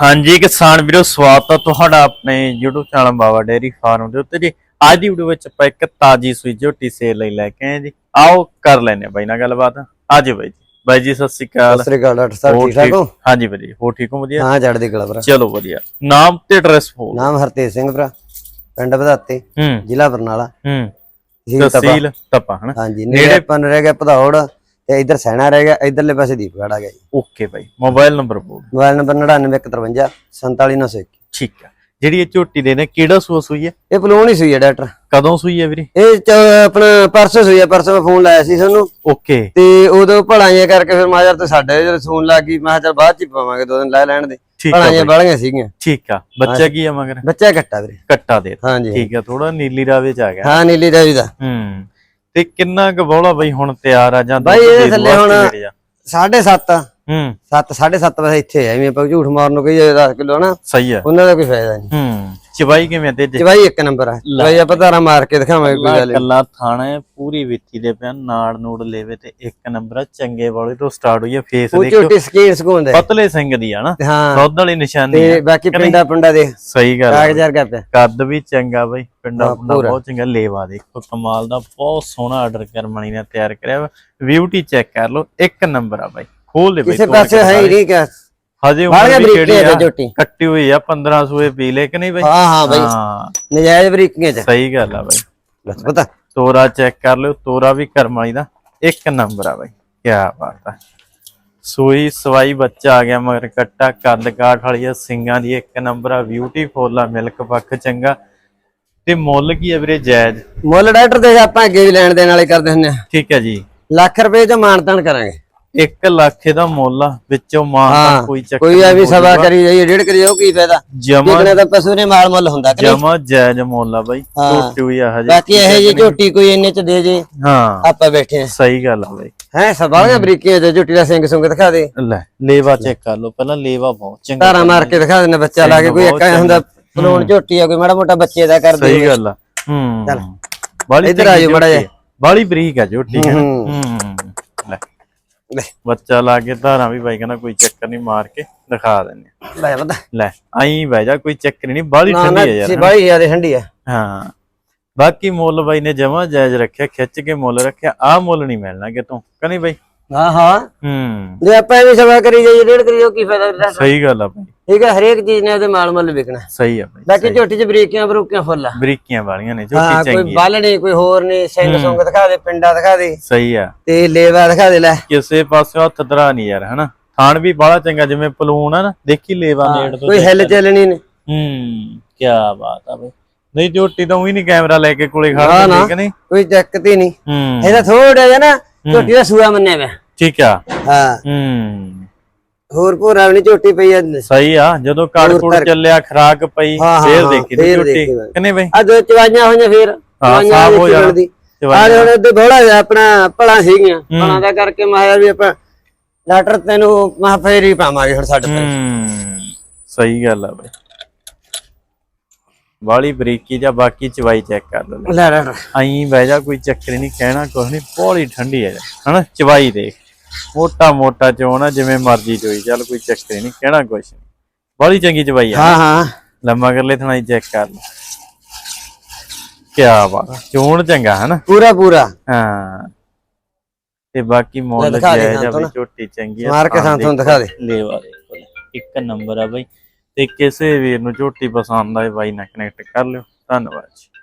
ਹਾਂਜੀ ਕਿਸਾਨ ਵੀਰੋ ਸਵਾਗਤ ਹੈ ਤੁਹਾਡਾ ਆਪਣੇ YouTube channel Baba dairy farm ਦੇ ਉੱਤੇ ਜੀ। ਅੱਜ ਦੀ ਵੀਡੀਓ ਵਿੱਚ ਆਪਾਂ ਇੱਕ ਤਾਜੀ ਸੂਈ ਝੋਟੀ ਸੇਲ ਲਈ ਲੈ ਕੇ ਆਏ ਜੀ। ਆਓ ਕਰ ਲੈਨੇ ਬਾਈ ਨਾਲ ਗੱਲਬਾਤ। ਆਜੋ ਬਾਈ ਜੀ। ਬਾਈ ਜੀ ਸਤਿ ਸ਼੍ਰੀ ਅਕਾਲ। ਸਤਿ ਸ੍ਰੀ ਅਕਾਲ ਡਾਕਟਰ ਸਾਹਿਬ ਠੀਕ ਠਾਕ ਹੋ? ਹਾਂਜੀ ਵਧੀਆ ਹੋ ਠੀਕ ਹੋ? ਵਧੀਆ? ਹਾਂ ਚੜ੍ਹਦੀ ਕਲਾ ਭਰਾ। ਚਲੋ ਵਧੀਆ। ਨਾਮ ਤੇ ਐਡਰੈਸ ਬੋਲ ਨਾਮ ਹਰਤੇਜ ਸਿੰਘ ਭਰਾ ਪਿੰਡ ਵਧਾਤੇ ਜ਼ਿਲ੍ਹਾ ਬਰਨਾਲਾ। ਹੂੰ। ਤਹਿਸੀਲ ਤਪਾ ਹਨਾ? ਹਾਂਜੀ ਨੇੜੇ ਆਪਾਂ ਨੂੰ ਰਹਿ ਗਿਆ ਭਦੌੜ। ਤੇ ਇਧਰ ਸੈਣਾ ਰਹਿ ਗਿਆ ਇਧਰਲੇ ਪਾਸੇ ਦੀਪਗੜ ਆ ਗਿਆ ਜੀ। ਓਕੇ ਬਾਈ ਮੋਬਾਈਲ ਨੰਬਰ ਬੋਲ ਮੋਬਾਈਲ ਨੰਬਰ 9953 47901 ਠੀਕ ਆ। ਜਿਹੜੀ ਇਹ ਝੋਟੀ ਦੇ ਨੇ ਕਿਹੜਾ ਸੂਆ ਸੂਈ ਹੈ? ਇਹ ਪਲੂਣ ਹੀ ਸੂਈ ਹੈ ਡਾਕਟਰ। ਕਦੋਂ ਸੂਈ ਹੈ ਵੀਰੇ? ਇਹ ਆਪਣਾ ਪਰਸੋਂ ਸੂਈ ਹੈ ਪਰਸੋਂ ਮੈਂ ਫੋਨ ਲਾਇਆ ਸੀ ਤੁਹਾਨੂੰ। ਓਕੇ ਤੇ ਉਦੋਂ ਭਲਾਈਆਂ ਕਰਕੇ ਫਿਰ ਮਾਜਰ ਤੇ ਸਾਡੇ ਜਦੋਂ ਫੋਨ ਲੱਗ ਗਈ ਮੈਂ ਚੱਲ ਬਾਅਦ ਚ ਪਾਵਾਂਗੇ ਦੋ ਦਿਨ ਲੈ ਲੈਣ ਦੇ। ਠੀਕ ਆ ਭਲਾਈਆਂ ਬਾਈ ਬਾਲੀਆਂ ਸੀਗੀਆਂ। ਠੀਕ ਆ। ਬੱਚਾ ਕੀ ਆ ਮਗਰ? ਬੱਚਾ ਘੱਟਾ ਵੀਰੇ। ਕੱਟਾ ਦੇ। ਹਾਂਜੀ। ਠੀਕ ਆ ਥੋੜਾ ਨੀਲੀ ਰਾਵੇ ਚ ਆ ਗਿਆ। ਹਾਂ ਨੀਲੀ ਰਾਵੀ ਦਾ। ਹੂੰ। ਤੇ ਕਿੰਨਾ ਕੁ ਬੋਲਾ ਬਈ ਹੁਣ ਤਿਆਰ ਆ ਜਾਂ ਬਾਈ ਦੁੱਧ ਇਹਦੇ ਥੱਲੇ ਹੁਣ- ਜਿਹੜੇ ਆ? ਹੂੰ। 7 7.5 ਵਜੇ ਇੱਥੇ ਐ ਐਵੇਂ ਆਪਾਂ ਝੂਠ ਮਾਰਨ ਨੂੰ ਕਹੀਏ 10 ਕਿਲੋ ਨਾ ਸਹੀ ਆ। ਉਹਨਾਂ ਦਾ ਕੋਈ ਫਾਇਦਾ ਨਹੀਂ। ਹੂੰ। ਚਵਾਈ ਕਿਵੇਂ ਤੇ ਜੇ ਚਵਾਈ ਇੱਕ ਨੰਬਰ ਆ। ਚਵਾਈ ਆਪਾਂ ਧਾਰਾ ਮਾਰ ਕੇ ਦਿਖਾਵਾਂਗੇ ਕੋਈ ਗੱਲ। ਕੱਲਾ ਥਾਣਾ ਹੈ ਪੂਰੀ ਵਿੱਥੀ ਦੇ ਪਿਆ ਨਾੜ ਨੂੜ ਲੈਵੇ ਤੇ ਇੱਕ ਨੰਬਰ ਆ ਚੰਗੇ ਵਾਲੇ ਤੋਂ ਸਟਾਰਟ ਹੋਈ ਆ ਫੇਸ ਦੇਖੋ ਝੋਟੀ ਸਕੀਨ ਸਕੂਨ ਦੇ ਪਤਲੇ ਸਿੰਘ ਦੀ ਆ ਨਾ ਹਾਂ। ਦੁੱਧ ਵਾਲੀ ਨਿਸ਼ਾਨੀ ਤੇ ਆ ਬਾਕੀ ਪਿੰਡਾ ਪਿੰਡਾ ਦੇ ਸਹੀ ਗੱਲ ਆ। ਕਾਗਜ਼ ਵਰਗਾ ਪਿਆ। ਕੱਦ ਵੀ ਚੰਗਾ ਬਈ ਪਿੰਡਾ ਹਾਂ, ਪੁੰਡਾ। ਬਹੁਤ ਚੰਗਾ ਲੇਵਾ ਦੇਖੋ ਕਮਾਲ ਦਾ ਬਹੁਤ ਸੋਹਣਾ ਆਰਡਰ ਕਰਮਣੀ ਨੇ ਤਿਆਰ ਕਰਿਆ ਬਿਊਟੀ ਚੈੱਕ ਕਰ ਲਓ ਇੱਕ ਨੰਬਰ ਆ ਬਾਈ। ਖੋਲ ਦੇ ਬਈ ਕਿਸੇ ਪਾਸੇ ਹੈ ਹੀ ਦੇ। ਨਹੀਂ ਕਿ ਹਜੇ ਉਮਰ ਵੀ ਕਿਹੜੀ ਆ? ਕੱਟੀ ਹੋਈ ਆ 15 ਸੂਏ ਪੀ ਲੈ ਕਿ ਨਹੀਂ ਬਾਈ? ਹਾਂ ਹਾਂ ਬਈ। ਨਜਾਇਜ਼ ਬਰੀਕੀਆਂ ਚ। ਸਹੀ ਗੱਲ ਆ ਬਾਈ। ਬਸ ਪਤਾ। ਤੋਰਾ ਚੈੱਕ ਕਰ ਲਿਓ ਤੋਰਾ ਵੀ ਕਰਮਾਈ ਦਾ ਇੱਕ ਨੰਬਰ ਆ ਬਾਈ। ਕੀ ਬਾਤ ਆ। ਸੂਈ ਸਵਾਈ ਬੱਚਾ ਆ ਗਿਆ ਮਗਰ ਕੱਟਾ ਕੱਦ ਕਾਠ ਵਾਲੀ ਆ ਸਿੰਗਾਂ ਦੀ ਇੱਕ ਨੰਬਰ ਆ ਬਿਊਟੀਫੁਲ ਆ ਮਿਲਕ ਪੱਖ ਚੰਗਾ। ਤੇ ਮੁੱਲ ਕੀ ਆ ਵੀਰੇ ਜਾਇਜ਼? ਮੁੱਲ ਡਾਕਟਰ ਦੇ ਆਪਾਂ ਅੱਗੇ ਵੀ ਲੈਣ ਦੇਣ ਵਾਲੇ ਕਰਦੇ ਹੁੰਦੇ ਆ। ਠੀਕ ਹੈ ਜੀ। ਲੱਖ ਰੁਪਏ ਚ ਮਾਨਤਾਨ ਕਰਾਂਗੇ। 1 ਲੱਖ ਦਾ ਮੁੱਲ ਆ ਵਿੱਚੋਂ ਮਾਂ ਦਾ ਹਾਂ ਕੋਈ ਚੱਕਰ ਕੋਈ ਆ ਵੀ ਸਵਾ ਕਰੀ ਜਾਈਏ ਡੇਢ ਕਰੀ ਜਾਓ ਕੀ ਫਾਇਦਾ? ਜਮਾ ਤਾਂ ਪਸ਼ੂ ਨੇ ਮਾਲ ਮੁੱਲ ਹੁੰਦਾ ਕਿ? ਜਮਾ ਜਾਇਜ਼ ਮੁੱਲ ਆ ਬਾਈ। ਟੁੱਟੀ ਹੋਈ ਆ ਹਜੇ ਬਾਕੀ ਇਹ ਜੀ ਝੋਟੀ ਕੋਈ ਇੰਨੇ ਚ ਦੇ ਜੇ ਹਾਂ। ਆਪਾਂ ਬੈਠੇ ਆ ਸਹੀ ਗੱਲ ਆ ਬਾਈ। ਹੈ ਸਵਾਲੀਆਂ ਬਰੀਕੀਆਂ ਤੇ ਝੋਟੀ ਦਾ ਸਿੰਘ ਸੁੰਗ ਦਿਖਾ ਦੇ। ਲੈ ਲੇਵਾ ਚੈੱਕ ਕਰ ਲਓ ਪਹਿਲਾਂ ਲੇਵਾ ਬਹੁਤ ਚੰਗਾ ਧਾਰਾ ਮਾਰ ਕੇ ਦਿਖਾ ਦਿੰਦੇ ਬੱਚਾ ਲਾ ਕੇ ਕੋਈ ਇੱਕ ਹੁੰਦਾ ਪਲੋਣ ਝੋਟੀ ਆ ਕੋਈ ਮਾੜਾ ਮੋਟਾ ਬੱਚੇ ਦਾ ਕਰ ਦੇ। ਸਹੀ ਗੱਲ ਆ। ਹੂੰ। ਚੱਲ। ਬਾਲੀ ਇੱਧਰ ਆ ਜਾਓ ਮਾੜਾ ਜਿਹਾ। ਬਾਲੀ ਬਰੀਕ ਆ ਝੋਟੀ। ਹੈ। ਲੈ ਲੈ। ਬੱਚਾ ਲਾ ਕੇ ਧਾਰਾਂ ਵੀ ਬਾਈ ਕਹਿੰਦਾ ਕੋਈ ਚੱਕਰ ਨਹੀਂ ਮਾਰ ਕੇ ਦਿਖਾ ਦਿੰਨੇ ਆ। ਲੈ ਪਤਾ ਲੈ ਆਈ ਬਹਿ ਜਾ ਕੋਈ ਚੱਕਰ ਨਹੀਂ ਬਾਲੀ ਨਾ ਠੰਡੀ ਆ ਯਾਰ। ਬਾਈ ਜ਼ਿਆਦਾ ਠੰਡੀ ਆ। ਹਾਂ। ਬਾਕੀ ਮੁੱਲ ਬਾਈ ਨੇ ਜਮਾ ਜਾਇਜ਼ ਰੱਖਿਆ ਖਿੱਚ ਕੇ ਮੁੱਲ ਰੱਖਿਆ ਆ ਮੁੱਲ ਨਹੀਂ ਮਿਲਣਾ ਕਿਤੋਂ ਕਹਨੀ ਬਾਈ? ਹਾਂ ਹਾਂ। ਹੂੰ। ਜੇ ਆਪਾਂ ਵੀ ਸਵਾ ਕਰੀ ਜਾਈਏ ਡੇਢ ਕਰੀ ਜਾਓ ਕੀ ਫਾਇਦਾ? ਸਹੀ ਗੱਲ ਆ ਬਾਈ। ਠੀਕ ਹੈ ਹਰੇਕ ਚੀਜ਼ ਨੇ ਉਹਦੇ ਮਾਲ ਮੁੱਲ ਵਿਕਣਾ। ਸਹੀ ਆ ਬਾਈ ਬਾਕੀ ਝੋਟੀ ਚ ਬਰੀਕੀਆਂ ਬਰੂਕੀਆਂ ਫੁੱਲ ਆ। ਬਰੀਕੀਆਂ ਵਾਲੀਆਂ ਨੇ ਝੋਟੀ ਕੋਈ ਚੰਗੀ ਆ। ਬਲ ਨਹੀਂ ਕੋਈ ਹੋਰ ਨਹੀਂ ਸਿੰਘ ਸੁੰਗ ਦਿਖਾ ਦੇ ਪਿੰਡਾ ਦਿਖਾ ਦੇ। ਸਹੀ ਆ। ਤੇ ਲੇਵਾ ਦਿਖਾ ਦੇ ਲੈ। ਕਿਸੇ ਪਾਸੇ ਹੱਥ ਧਰਾ ਨਹੀਂ ਯਾਰ ਹਨਾ? ਥਾਣ ਵੀ ਬਾਹਲਾ ਚੰਗਾ ਜਿਵੇਂ ਪਲੂਨ ਆ ਨਾ ਦੇਖੀ ਲੇਵਾ ਨੇੜ ਤੋਂ ਕੋਈ ਹਿੱਲ ਚੱਲਣੀ ਨਹੀਂ। ਹੂੰ ਕੀ ਬਾਤ ਆ ਬਈ। ਨਹੀਂ ਝੋਟੀ ਤਾਂ ਉਹੀ ਨਹੀਂ ਕੈਮਰਾ ਲੈ ਕੇ ਕੋਲੇ ਨਾ। ਠੀਕ ਨਹੀਂ? ਕੋਈ ਚੱਕਤੀ ਨਹੀਂ। ਹੂੰ। ਇਹਦਾ ਥੋੜਾ ਜਿਹਾ ਨਾ ਝੋਟੀ ਦਾ ਸੂਆ ਮੰਨਿਆ ਪਿਆ। ਠੀਕ ਆ। ਹਾਂ। ਹੂੰ। ਹੋਰ ਭੋਰਾ ਵੀ ਨਹੀਂ ਝੋਟੀ ਪਈ ਆ ਸਹੀ ਆ ਜਦੋਂ ਕਾੜਕੂੜ ਚੱਲਿਆ ਖਰਾਕ ਪਈ ਹਾਂ, ਹਾਂ, ਫੇਰ ਹਾਂ, ਦੇਖੀ ਦੀ ਝੋਟੀ। ਕਿੰਨੇ ਬਈ? ਆ ਦੋ ਚਵਾਈਆਂ ਹੋਈਆਂ ਫੇਰ ਚਵਾਈਆਂ ਸਾਫ਼ ਹੋ ਜਾਣਾ। ਆ ਹੁਣ ਇੱਥੇ ਥੋੜਾ ਜਿਹਾ ਆਪਣਾ ਭਲਾ ਸੀਗੀਆਂ। ਭਲਾ ਦਾ ਕਰਕੇ ਮਾਇਆ ਵੀ ਆਪਾਂ ਡਾਕਟਰ ਤੈਨੂੰ ਮਾ ਫੇਰ ਹੀ ਪਾਵਾਂਗੇ ਹੁਣ ਸਾਡੇ ਹੂੰ ਸਹੀ ਗੱਲ ਆ ਬਈ। ਵਾਲੀ ਬਰੀਕੀ ਜਾਂ ਬਾਕੀ ਚਵਾਈ ਚੈੱਕ ਕਰ ਲਓ ਲੈ ਡਾਕਟਰ ਆਈ ਬਹਿ ਜਾ ਕੋਈ ਚੱਕਰ ਹੀ ਨਹੀਂ ਕਹਿਣਾ ਕੁਛ ਨਹੀਂ ਪੌੜੀ ਠੰਡੀ ਹੈ ਹਨਾ ਚਵਾਈ ਦੇਖ। ਮੋਟਾ ਮੋਟਾ ਚੋਣਾ ਜਿਵੇਂ ਮਰਜ਼ੀ ਚੋਈ। ਚੱਲ ਕੋਈ ਚੱਕਰ ਹੀ ਨਹੀਂ ਕਹਿਣਾ ਕੁਛ ਬੜੀ ਚੰਗੀ ਚਵਾਈ ਆ। ਹਾਂ ਹਾਂ। ਲੰਮਾ ਕਰ ਲੈ ਥਣਾਈ ਚੈੱਕ ਕਰ ਲਓ ਕੀ ਬਾਤ। ਚੋਣ ਚੰਗਾ ਹਨਾ ਪੂਰਾ ਪੂਰਾ। ਹਾਂ। ਤੇ ਬਾਕੀ ਮੁੱਲ ਆ ਸਾਨੂੰ ਵੀ ਨਾ। ਝੋਟੀ ਚੰਗੀ ਆ। ਮਾਰ ਕੇ ਸਾਨੂੰ ਦੇਖੋ, ਦਿਖਾ ਦੇ। ਲੈ, ਇੱਕ ਨੰਬਰ ਆ ਬਾਈ। ਤੇ ਕਿਸੇ ਵੀਰ ਨੂੰ ਝੋਟੀ ਪਸੰਦ ਆਏ ਬਾਈ ਨਾਲ ਕਨੈਕਟ ਕਰ ਲਿਓ। ਧੰਨਵਾਦ ਜੀ।